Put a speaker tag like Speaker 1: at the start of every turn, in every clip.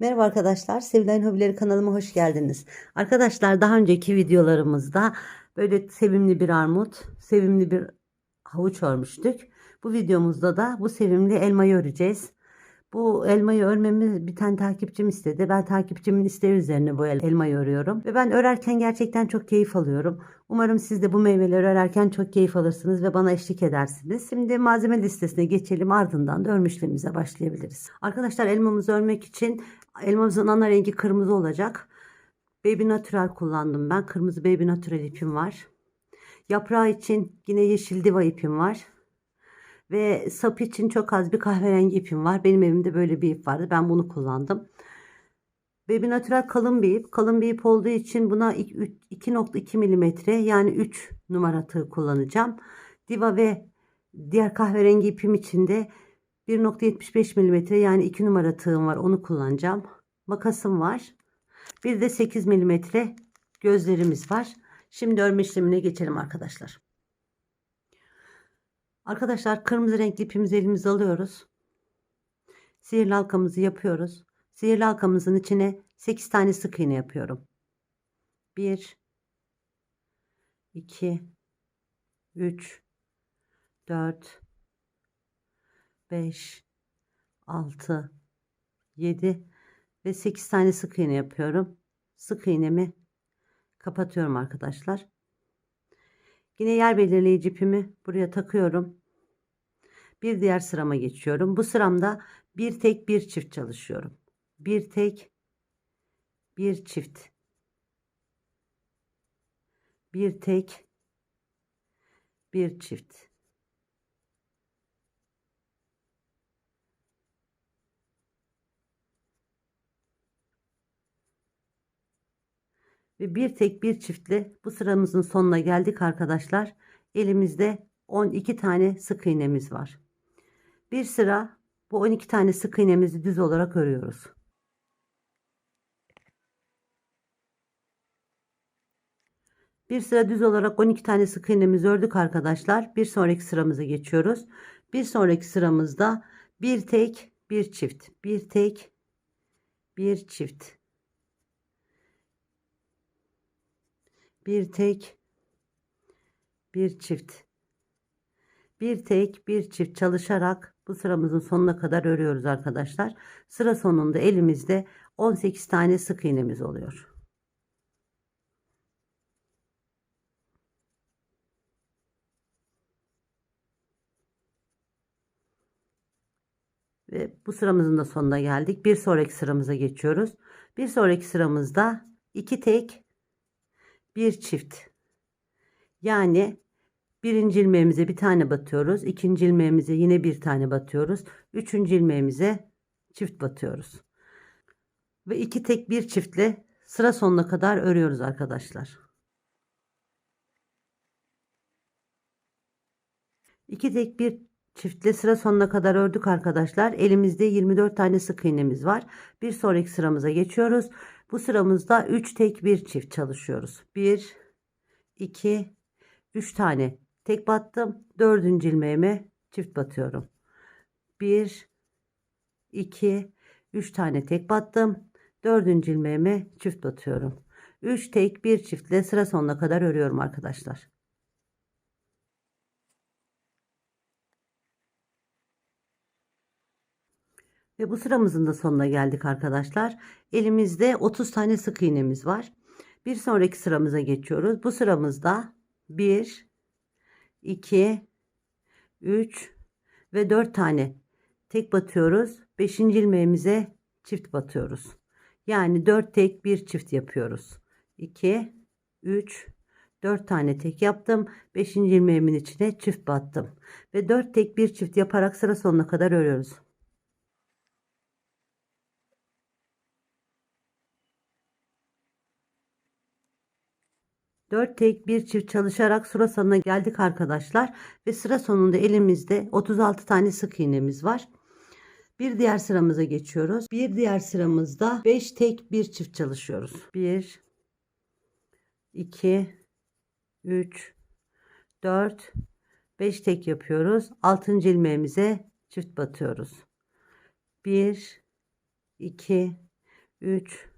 Speaker 1: Merhaba arkadaşlar, Sevilen Hobileri kanalıma hoş geldiniz. Arkadaşlar daha önceki videolarımızda böyle sevimli bir armut, sevimli bir havuç örmüştük. Bu videomuzda da bu sevimli elmayı öreceğiz. Bu elmayı örmemi bir tane takipçim istedi. Ben takipçimin isteği üzerine bu elmayı örüyorum. Ve ben örerken gerçekten çok keyif alıyorum. Umarım siz de bu meyveleri örerken çok keyif alırsınız ve bana eşlik edersiniz. Şimdi malzeme listesine geçelim ardından da örmüşlüğümüze başlayabiliriz. Arkadaşlar elmamızı örmek için Elmamızın ana rengi kırmızı olacak. Baby Natural kullandım ben. Kırmızı Baby Natural ipim var. Yaprağı için yine yeşil diva ipim var. Ve sap için çok az bir kahverengi ipim var. Benim evimde böyle bir ip vardı. Ben bunu kullandım. Baby Natural kalın bir ip. Kalın bir ip olduğu için buna 2.2 mm yani 3 numara tığ kullanacağım. Diva ve diğer kahverengi ipim için de 1.75 mm yani 2 numara tığım var onu kullanacağım. Makasım var. Bir de 8 mm gözlerimiz var. Şimdi örme işlemine geçelim arkadaşlar. Arkadaşlar kırmızı renkli ipimizi elimize alıyoruz. Sihirli halkamızı yapıyoruz. Sihirli halkamızın içine 8 tane sık iğne yapıyorum. 1 2 3 4 5, 6, 7 ve 8 tane sık iğne yapıyorum. Sık iğnemi kapatıyorum arkadaşlar. Yine yer belirleyici ipimi buraya takıyorum. Bir diğer sırama geçiyorum. Bu sıramda bir tek bir çift çalışıyorum. Bir tek bir çift. Bir tek bir çift. ve bir tek bir çiftle bu sıramızın sonuna geldik arkadaşlar. Elimizde 12 tane sık iğnemiz var. Bir sıra bu 12 tane sık iğnemizi düz olarak örüyoruz. Bir sıra düz olarak 12 tane sık iğnemizi ördük arkadaşlar. Bir sonraki sıramıza geçiyoruz. Bir sonraki sıramızda bir tek bir çift. Bir tek bir çift bir tek bir çift bir tek bir çift çalışarak bu sıramızın sonuna kadar örüyoruz arkadaşlar. Sıra sonunda elimizde 18 tane sık iğnemiz oluyor. Ve bu sıramızın da sonuna geldik. Bir sonraki sıramıza geçiyoruz. Bir sonraki sıramızda iki tek bir çift. Yani birinci ilmeğimize bir tane batıyoruz. ikinci ilmeğimize yine bir tane batıyoruz. Üçüncü ilmeğimize çift batıyoruz. Ve iki tek bir çiftle sıra sonuna kadar örüyoruz arkadaşlar. İki tek bir çiftle sıra sonuna kadar ördük arkadaşlar. Elimizde 24 tane sık iğnemiz var. Bir sonraki sıramıza geçiyoruz. Bu sıramızda 3 tek bir çift çalışıyoruz. 1 2 3 tane tek battım. 4. ilmeğime çift batıyorum. 1 2 3 tane tek battım. 4. ilmeğime çift batıyorum. 3 tek bir çiftle sıra sonuna kadar örüyorum arkadaşlar. Ve bu sıramızın da sonuna geldik arkadaşlar. Elimizde 30 tane sık iğnemiz var. Bir sonraki sıramıza geçiyoruz. Bu sıramızda 1, 2, 3 ve 4 tane tek batıyoruz. 5. ilmeğimize çift batıyoruz. Yani 4 tek 1 çift yapıyoruz. 2, 3, 4 tane tek yaptım. 5. ilmeğimin içine çift battım. Ve 4 tek 1 çift yaparak sıra sonuna kadar örüyoruz. 4 tek bir çift çalışarak sıra sonuna geldik arkadaşlar ve sıra sonunda elimizde 36 tane sık iğnemiz var. Bir diğer sıramıza geçiyoruz. Bir diğer sıramızda 5 tek bir çift çalışıyoruz. 1 2 3 4 5 tek yapıyoruz. 6. ilmeğimize çift batıyoruz. 1 2 3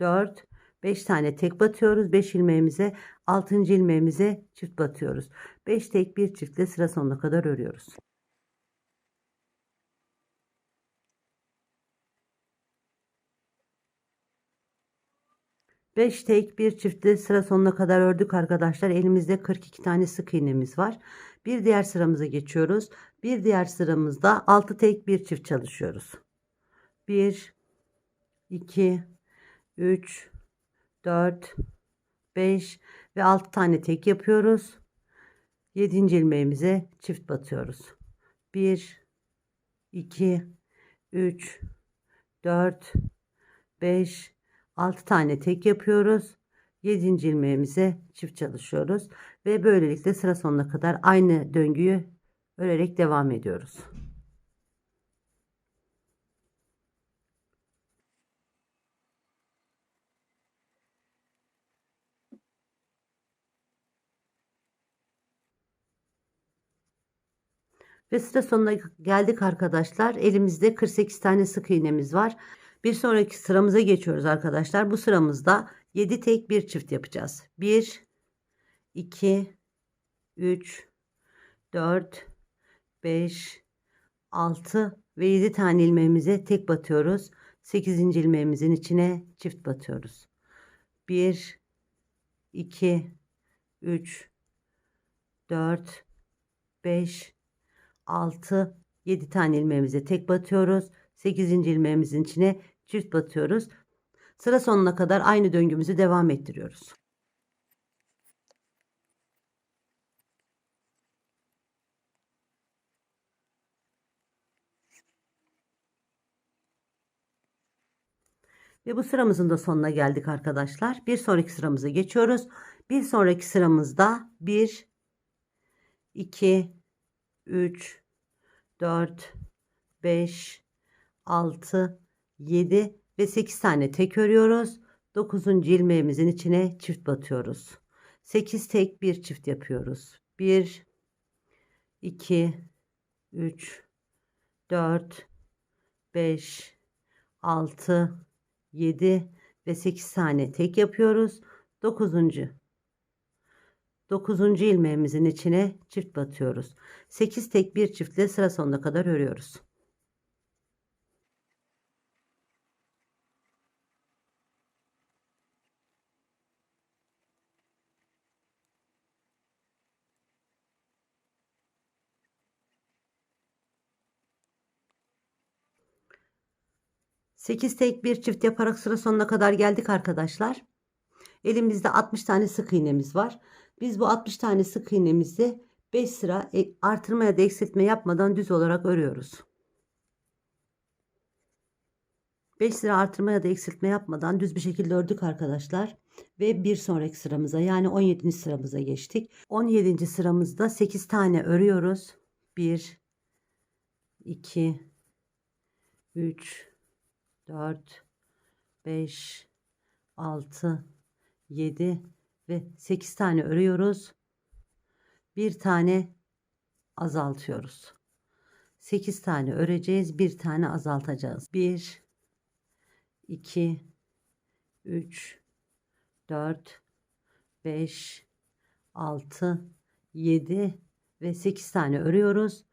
Speaker 1: 4 5 tane tek batıyoruz. 5 ilmeğimize 6. ilmeğimize çift batıyoruz. 5 tek bir çiftle sıra sonuna kadar örüyoruz. Beş tek bir çiftle sıra sonuna kadar ördük arkadaşlar. Elimizde 42 tane sık iğnemiz var. Bir diğer sıramıza geçiyoruz. Bir diğer sıramızda 6 tek bir çift çalışıyoruz. 1 2 3 4, 5 ve 6 tane tek yapıyoruz. 7. ilmeğimize çift batıyoruz. 1, 2, 3, 4, 5, 6 tane tek yapıyoruz. 7. ilmeğimize çift çalışıyoruz ve böylelikle sıra sonuna kadar aynı döngüyü örerek devam ediyoruz. Ve sıra sonuna geldik arkadaşlar. Elimizde 48 tane sık iğnemiz var. Bir sonraki sıramıza geçiyoruz arkadaşlar. Bu sıramızda 7 tek bir çift yapacağız. 1 2 3 4 5 6 ve 7 tane ilmeğimize tek batıyoruz. 8. ilmeğimizin içine çift batıyoruz. 1 2 3 4 5 6, 7 tane ilmeğimize tek batıyoruz. 8. ilmeğimizin içine çift batıyoruz. Sıra sonuna kadar aynı döngümüzü devam ettiriyoruz. Ve bu sıramızın da sonuna geldik arkadaşlar. Bir sonraki sıramıza geçiyoruz. Bir sonraki sıramızda 1 2 3, 4, 5, 6, 7 ve 8 tane tek örüyoruz. 9. ilmeğimizin içine çift batıyoruz. 8 tek bir çift yapıyoruz. 1, 2, 3, 4, 5, 6, 7 ve 8 tane tek yapıyoruz. 9. 9. ilmeğimizin içine çift batıyoruz. 8 tek bir çiftle sıra sonuna kadar örüyoruz. Sekiz tek bir çift yaparak sıra sonuna kadar geldik arkadaşlar. Elimizde 60 tane sık iğnemiz var. Biz bu 60 tane sık iğnemizi 5 sıra e, artırma ya da eksiltme yapmadan düz olarak örüyoruz. 5 sıra artırma ya da eksiltme yapmadan düz bir şekilde ördük arkadaşlar. Ve bir sonraki sıramıza yani 17. sıramıza geçtik. 17. sıramızda 8 tane örüyoruz. 1, 2, 3, 4, 5, 6, 7, ve 8 tane örüyoruz. Bir tane azaltıyoruz. 8 tane öreceğiz. Bir tane azaltacağız. 1 2 3 4 5 6 7 ve 8 tane örüyoruz.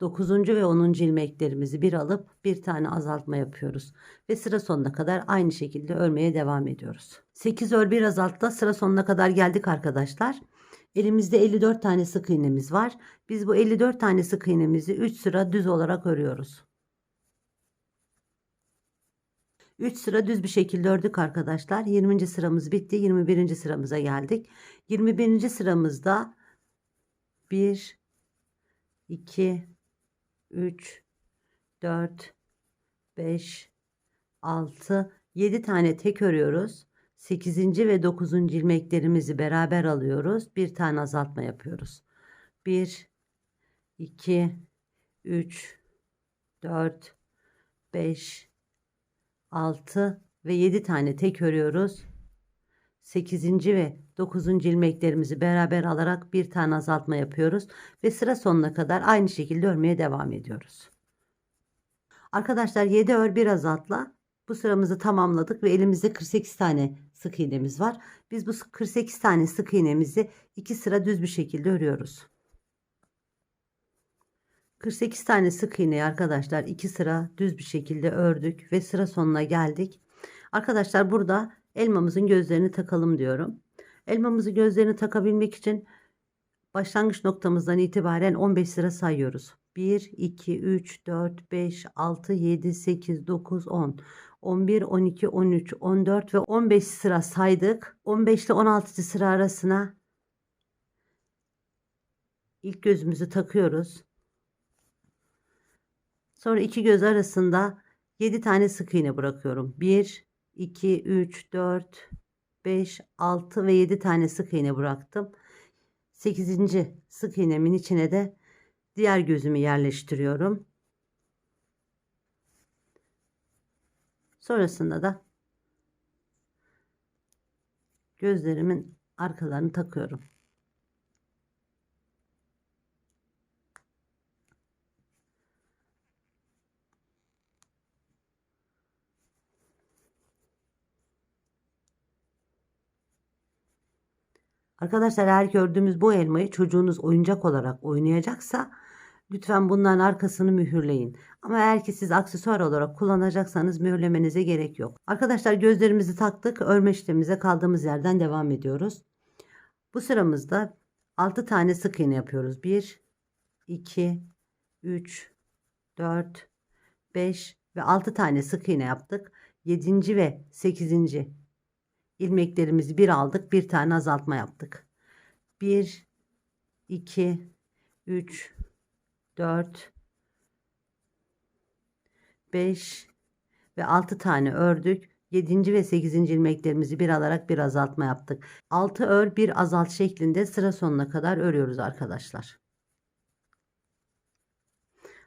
Speaker 1: 9. ve 10. ilmeklerimizi bir alıp bir tane azaltma yapıyoruz ve sıra sonuna kadar aynı şekilde örmeye devam ediyoruz. 8 ör bir azaltta sıra sonuna kadar geldik arkadaşlar. Elimizde 54 tane sık iğnemiz var. Biz bu 54 tane sık iğnemizi 3 sıra düz olarak örüyoruz. 3 sıra düz bir şekilde ördük arkadaşlar. 20. sıramız bitti. 21. sıramıza geldik. 21. sıramızda 1 2 3, 4, 5, 6, 7 tane tek örüyoruz. 8. ve 9. ilmeklerimizi beraber alıyoruz. Bir tane azaltma yapıyoruz. 1, 2, 3, 4, 5, 6 ve 7 tane tek örüyoruz. 8. ve 9. ilmeklerimizi beraber alarak bir tane azaltma yapıyoruz ve sıra sonuna kadar aynı şekilde örmeye devam ediyoruz. Arkadaşlar 7 ör bir azaltla bu sıramızı tamamladık ve elimizde 48 tane sık iğnemiz var. Biz bu 48 tane sık iğnemizi iki sıra düz bir şekilde örüyoruz. 48 tane sık iğneyi arkadaşlar iki sıra düz bir şekilde ördük ve sıra sonuna geldik. Arkadaşlar burada elmamızın gözlerini takalım diyorum. Elmamızı gözlerini takabilmek için başlangıç noktamızdan itibaren 15 lira sayıyoruz. 1, 2, 3, 4, 5, 6, 7, 8, 9, 10, 11, 12, 13, 14 ve 15 sıra saydık. 15 ile 16. sıra arasına ilk gözümüzü takıyoruz. Sonra iki göz arasında 7 tane sık iğne bırakıyorum. 1, 2, 3, 4, 5, 6 ve 7 tane sık iğne bıraktım. 8. sık iğnemin içine de diğer gözümü yerleştiriyorum. Sonrasında da gözlerimin arkalarını takıyorum. Arkadaşlar eğer gördüğümüz bu elmayı çocuğunuz oyuncak olarak oynayacaksa lütfen bunların arkasını mühürleyin. Ama eğer ki siz aksesuar olarak kullanacaksanız mühürlemenize gerek yok. Arkadaşlar gözlerimizi taktık. Örme işlemimize kaldığımız yerden devam ediyoruz. Bu sıramızda 6 tane sık iğne yapıyoruz. 1, 2, 3, 4, 5 ve 6 tane sık iğne yaptık. 7. ve 8 ilmeklerimizi bir aldık bir tane azaltma yaptık 1 2 3 4 5 ve 6 tane ördük 7. ve 8. ilmeklerimizi bir alarak bir azaltma yaptık 6 ör bir azalt şeklinde sıra sonuna kadar örüyoruz arkadaşlar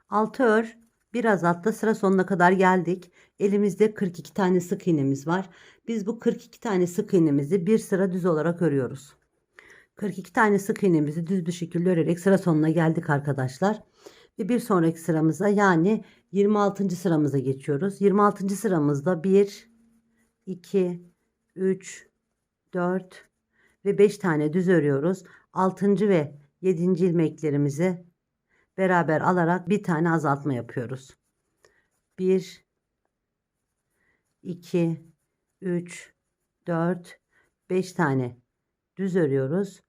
Speaker 1: 6 ör Biraz altta sıra sonuna kadar geldik. Elimizde 42 tane sık iğnemiz var. Biz bu 42 tane sık iğnemizi bir sıra düz olarak örüyoruz. 42 tane sık iğnemizi düz bir şekilde örerek sıra sonuna geldik arkadaşlar. Ve bir sonraki sıramıza yani 26. sıramıza geçiyoruz. 26. sıramızda 1, 2, 3, 4 ve 5 tane düz örüyoruz. 6. ve 7. ilmeklerimizi beraber alarak bir tane azaltma yapıyoruz. 1 2 3 4 5 tane düz örüyoruz.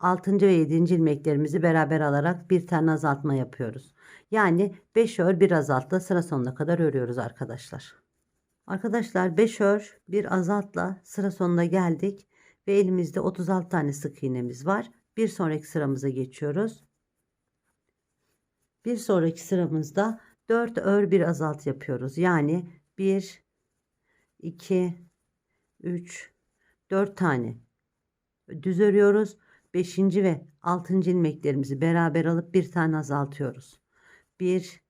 Speaker 1: 6. ve 7. ilmeklerimizi beraber alarak bir tane azaltma yapıyoruz. Yani 5 ör bir azaltla sıra sonuna kadar örüyoruz arkadaşlar. Arkadaşlar 5 ör bir azaltla sıra sonuna geldik ve elimizde 36 tane sık iğnemiz var. Bir sonraki sıramıza geçiyoruz. Bir sonraki sıramızda 4 ör bir azalt yapıyoruz. Yani 1 2 3 4 tane düz örüyoruz. 5. ve 6. ilmeklerimizi beraber alıp bir tane azaltıyoruz. 1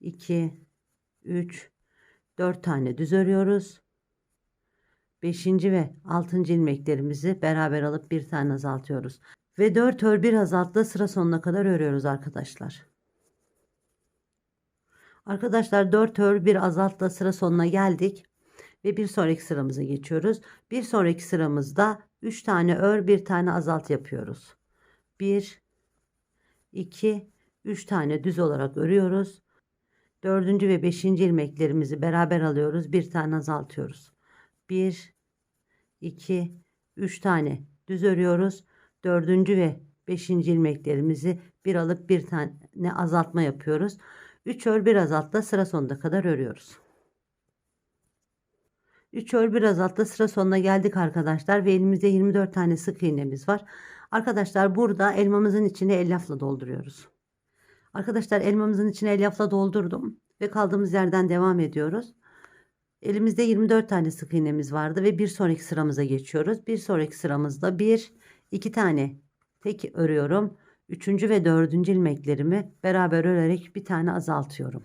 Speaker 1: 2 3 4 tane düz örüyoruz. 5. ve 6. ilmeklerimizi beraber alıp bir tane azaltıyoruz. Ve 4 ör 1 azaltla sıra sonuna kadar örüyoruz arkadaşlar. Arkadaşlar 4 ör bir azaltla sıra sonuna geldik. Ve bir sonraki sıramıza geçiyoruz. Bir sonraki sıramızda 3 tane ör bir tane azalt yapıyoruz. 1 2 3 tane düz olarak örüyoruz. 4. ve 5. ilmeklerimizi beraber alıyoruz. Bir tane azaltıyoruz. 1 2 3 tane düz örüyoruz dördüncü ve beşinci ilmeklerimizi bir alıp bir tane azaltma yapıyoruz. Üç ör bir azaltla sıra sonuna kadar örüyoruz. Üç ör bir azaltla sıra sonuna geldik arkadaşlar ve elimizde 24 tane sık iğnemiz var. Arkadaşlar burada elmamızın içine elyafla dolduruyoruz. Arkadaşlar elmamızın içine elyafla doldurdum ve kaldığımız yerden devam ediyoruz. Elimizde 24 tane sık iğnemiz vardı ve bir sonraki sıramıza geçiyoruz. Bir sonraki sıramızda 1, 2 tane tek örüyorum. 3. ve 4. ilmeklerimi beraber örerek bir tane azaltıyorum.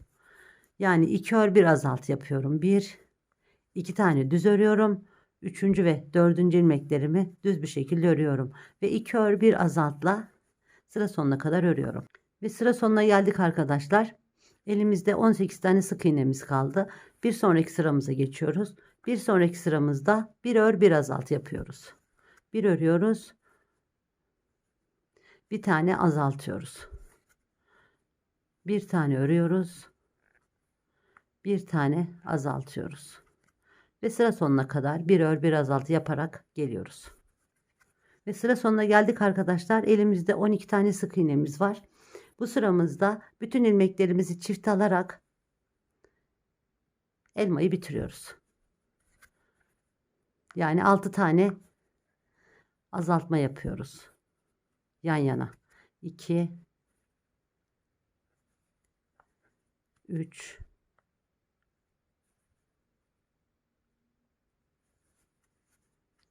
Speaker 1: Yani 2 ör 1 azalt yapıyorum. 1 2 tane düz örüyorum. 3. ve 4. ilmeklerimi düz bir şekilde örüyorum ve 2 ör 1 azaltla sıra sonuna kadar örüyorum. Ve sıra sonuna geldik arkadaşlar. Elimizde 18 tane sık iğnemiz kaldı. Bir sonraki sıramıza geçiyoruz. Bir sonraki sıramızda bir ör bir azalt yapıyoruz. Bir örüyoruz bir tane azaltıyoruz. Bir tane örüyoruz. Bir tane azaltıyoruz. Ve sıra sonuna kadar bir ör bir azaltı yaparak geliyoruz. Ve sıra sonuna geldik arkadaşlar. Elimizde 12 tane sık iğnemiz var. Bu sıramızda bütün ilmeklerimizi çift alarak elmayı bitiriyoruz. Yani 6 tane azaltma yapıyoruz yan yana. 2 3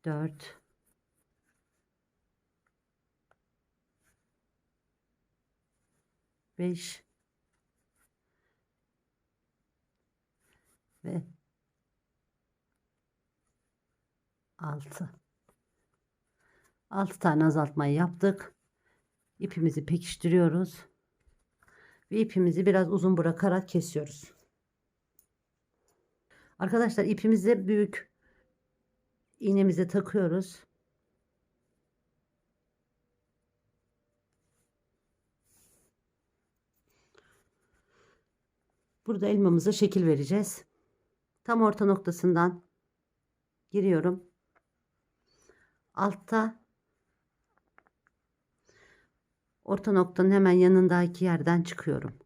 Speaker 1: 4 5 ve 6 6 tane azaltmayı yaptık ipimizi pekiştiriyoruz. Ve ipimizi biraz uzun bırakarak kesiyoruz. Arkadaşlar ipimizi büyük iğnemize takıyoruz. Burada elmamıza şekil vereceğiz. Tam orta noktasından giriyorum. Altta orta noktanın hemen yanındaki yerden çıkıyorum.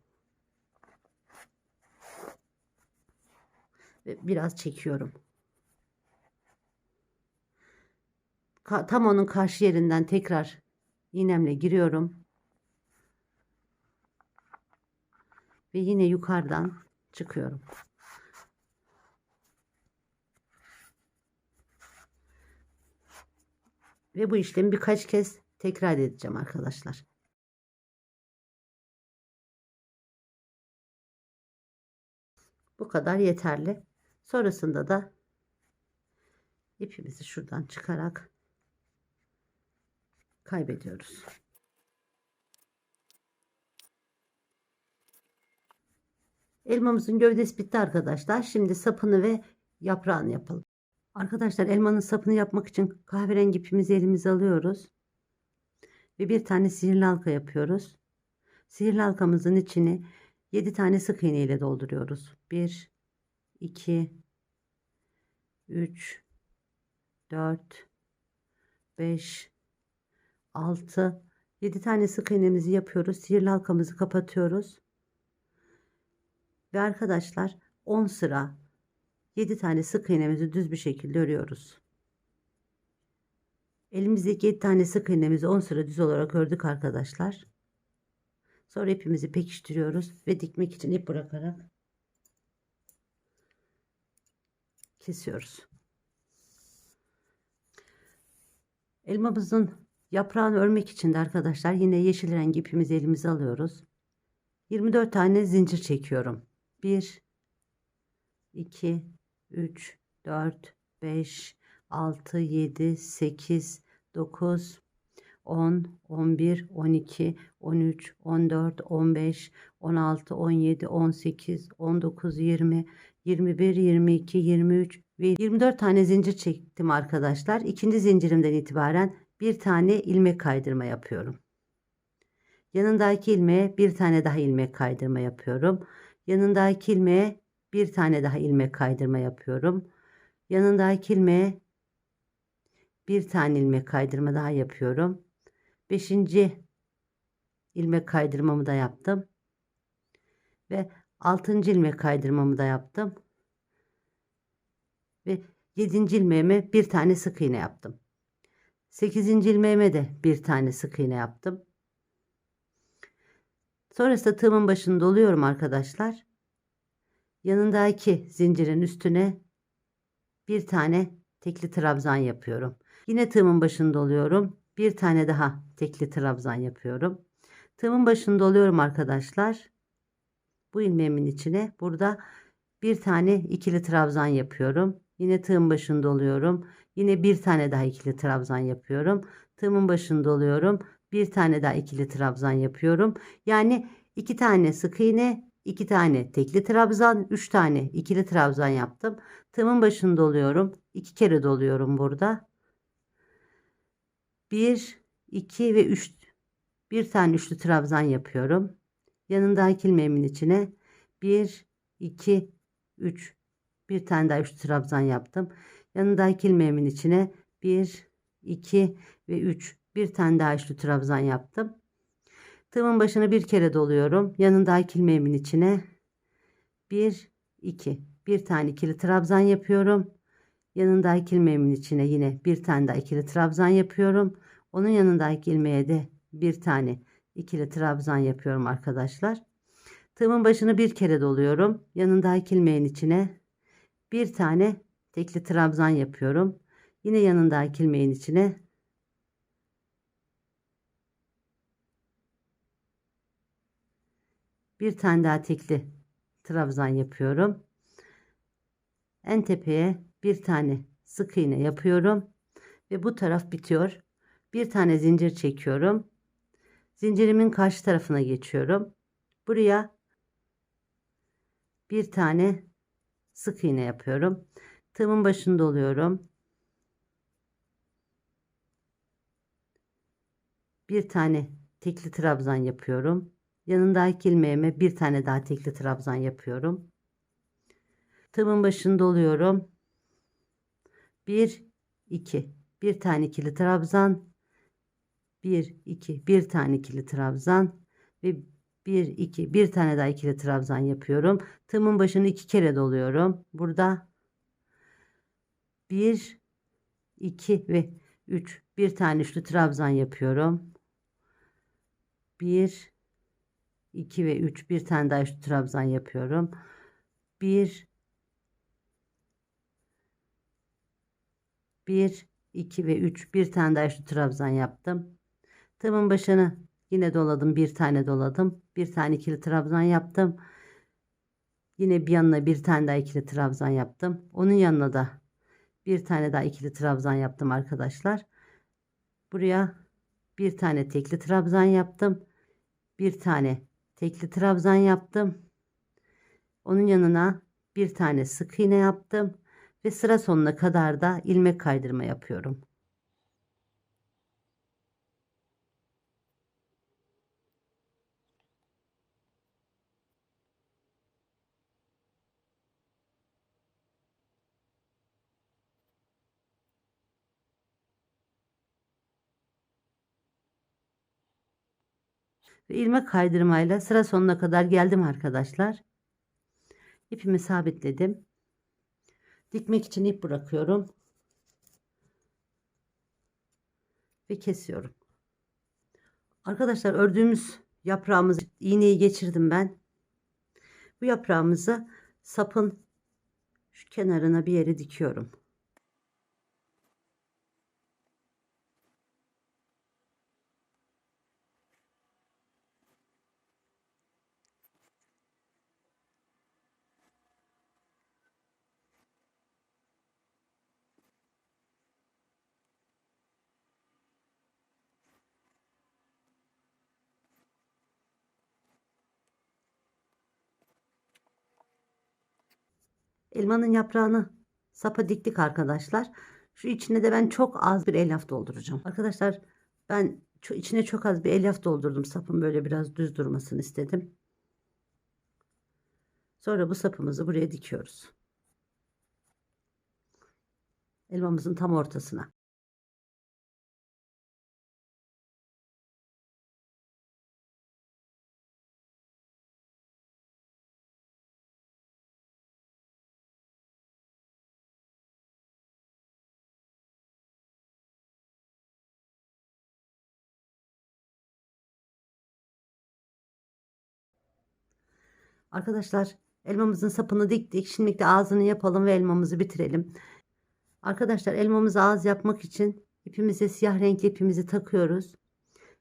Speaker 1: Ve biraz çekiyorum. Ka tam onun karşı yerinden tekrar iğnemle giriyorum. Ve yine yukarıdan çıkıyorum. Ve bu işlemi birkaç kez tekrar edeceğim arkadaşlar. Bu kadar yeterli. Sonrasında da ipimizi şuradan çıkarak kaybediyoruz. Elmamızın gövdesi bitti arkadaşlar. Şimdi sapını ve yaprağını yapalım. Arkadaşlar elmanın sapını yapmak için kahverengi ipimizi elimize alıyoruz. Ve bir tane sihirli halka yapıyoruz. Sihirli halkamızın içini 7 tane sık iğne ile dolduruyoruz. 1 2 3 4 5 6 7 tane sık iğnemizi yapıyoruz. Sihirli halkamızı kapatıyoruz. Ve arkadaşlar 10 sıra 7 tane sık iğnemizi düz bir şekilde örüyoruz. Elimizdeki 7 tane sık iğnemizi 10 sıra düz olarak ördük arkadaşlar. Sonra ipimizi pekiştiriyoruz ve dikmek için ip bırakarak kesiyoruz. Elmamızın yaprağını örmek için de arkadaşlar yine yeşil rengi ipimizi elimize alıyoruz. 24 tane zincir çekiyorum. 1 2 3 4 5 6 7 8 9 10, 11, 12, 13, 14, 15, 16, 17, 18, 19, 20, 21, 22, 23 ve 24 tane zincir çektim arkadaşlar. İkinci zincirimden itibaren bir tane ilmek kaydırma yapıyorum. Yanındaki ilmeğe bir tane daha ilmek kaydırma yapıyorum. Yanındaki ilmeğe bir tane daha ilmek kaydırma yapıyorum. Yanındaki ilmeğe bir tane ilmek kaydırma daha yapıyorum. Beşinci ilmek kaydırmamı da yaptım. Ve altıncı ilmek kaydırmamı da yaptım. Ve yedinci ilmeğime bir tane sık iğne yaptım. Sekizinci ilmeğime de bir tane sık iğne yaptım. Sonrasında tığımın başını doluyorum arkadaşlar. Yanındaki zincirin üstüne bir tane tekli trabzan yapıyorum. Yine tığımın başını doluyorum bir tane daha tekli trabzan yapıyorum. Tığımın başını doluyorum arkadaşlar. Bu ilmeğimin içine burada bir tane ikili trabzan yapıyorum. Yine tığın başını doluyorum. Yine bir tane daha ikili trabzan yapıyorum. Tığımın başını doluyorum. Bir tane daha ikili trabzan yapıyorum. Yani iki tane sık iğne, iki tane tekli trabzan, üç tane ikili trabzan yaptım. Tığımın başını doluyorum. İki kere doluyorum burada. 1, 2 ve 3 bir tane üçlü trabzan yapıyorum. Yanındaki ilmeğimin içine 1, 2, 3 bir tane daha üçlü trabzan yaptım. Yanındaki ilmeğimin içine 1, 2 ve 3 bir tane daha üçlü trabzan yaptım. Tığımın başını bir kere doluyorum. Yanındaki ilmeğimin içine 1, 2 bir tane ikili trabzan yapıyorum. Yanındaki ilmeğimin içine yine bir tane daha ikili trabzan yapıyorum. Onun yanındaki ilmeğe de bir tane ikili trabzan yapıyorum arkadaşlar. Tığımın başını bir kere doluyorum. Yanındaki ilmeğin içine bir tane tekli trabzan yapıyorum. Yine yanındaki ilmeğin içine bir tane daha tekli trabzan yapıyorum. En tepeye bir tane sık iğne yapıyorum ve bu taraf bitiyor bir tane zincir çekiyorum. Zincirimin karşı tarafına geçiyorum. Buraya bir tane sık iğne yapıyorum. Tığımın başında oluyorum. Bir tane tekli trabzan yapıyorum. Yanındaki ilmeğime bir tane daha tekli trabzan yapıyorum. Tığımın başında oluyorum. 1 2 bir tane ikili trabzan 1 2 bir tane ikili trabzan ve 1 2 bir tane daha ikili trabzan yapıyorum. Tığımın başını iki kere doluyorum. Burada 1 2 ve 3 bir tane üçlü trabzan yapıyorum. 1 2 ve 3 bir tane daha üçlü trabzan yapıyorum. 1 1 2 ve 3 bir tane daha üçlü trabzan yaptım. Tığımın başını yine doladım. Bir tane doladım. Bir tane ikili trabzan yaptım. Yine bir yanına bir tane daha ikili trabzan yaptım. Onun yanına da bir tane daha ikili trabzan yaptım arkadaşlar. Buraya bir tane tekli trabzan yaptım. Bir tane tekli trabzan yaptım. Onun yanına bir tane sık iğne yaptım ve sıra sonuna kadar da ilmek kaydırma yapıyorum. Ve ilmek kaydırmayla sıra sonuna kadar geldim arkadaşlar. İpimi sabitledim. Dikmek için ip bırakıyorum. Ve kesiyorum. Arkadaşlar ördüğümüz yaprağımız iğneyi geçirdim ben. Bu yaprağımızı sapın şu kenarına bir yere dikiyorum. Elmanın yaprağını sapa diktik arkadaşlar. Şu içine de ben çok az bir elyaf dolduracağım. Arkadaşlar ben içine çok az bir elyaf doldurdum. Sapın böyle biraz düz durmasını istedim. Sonra bu sapımızı buraya dikiyoruz. Elmamızın tam ortasına. Arkadaşlar elmamızın sapını diktik. Şimdi ağzını yapalım ve elmamızı bitirelim. Arkadaşlar elmamızı ağız yapmak için ipimize siyah renkli ipimizi takıyoruz.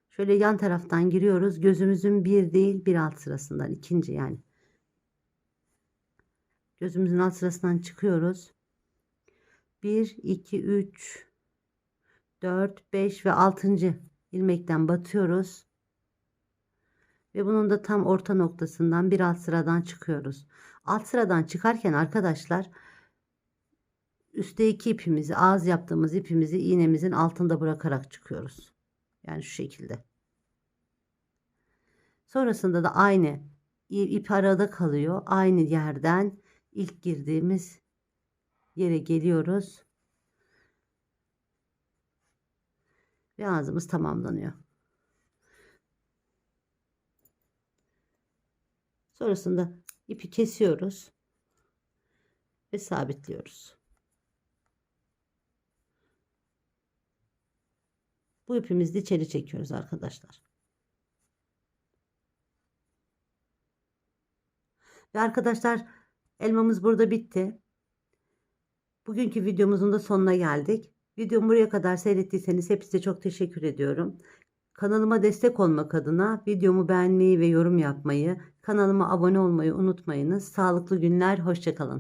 Speaker 1: Şöyle yan taraftan giriyoruz. Gözümüzün bir değil bir alt sırasından ikinci yani. Gözümüzün alt sırasından çıkıyoruz. 1, 2, 3, 4, 5 ve 6. ilmekten batıyoruz. Ve bunun da tam orta noktasından bir alt sıradan çıkıyoruz. Alt sıradan çıkarken arkadaşlar üstte iki ipimizi ağız yaptığımız ipimizi iğnemizin altında bırakarak çıkıyoruz. Yani şu şekilde. Sonrasında da aynı ip arada kalıyor. Aynı yerden ilk girdiğimiz yere geliyoruz. Ve ağzımız tamamlanıyor. Sonrasında ipi kesiyoruz ve sabitliyoruz. Bu ipimizi içeri çekiyoruz arkadaşlar. Ve arkadaşlar elmamız burada bitti. Bugünkü videomuzun da sonuna geldik. Videomu buraya kadar seyrettiyseniz hepsize çok teşekkür ediyorum. Kanalıma destek olmak adına videomu beğenmeyi ve yorum yapmayı, kanalıma abone olmayı unutmayınız. Sağlıklı günler, hoşçakalın.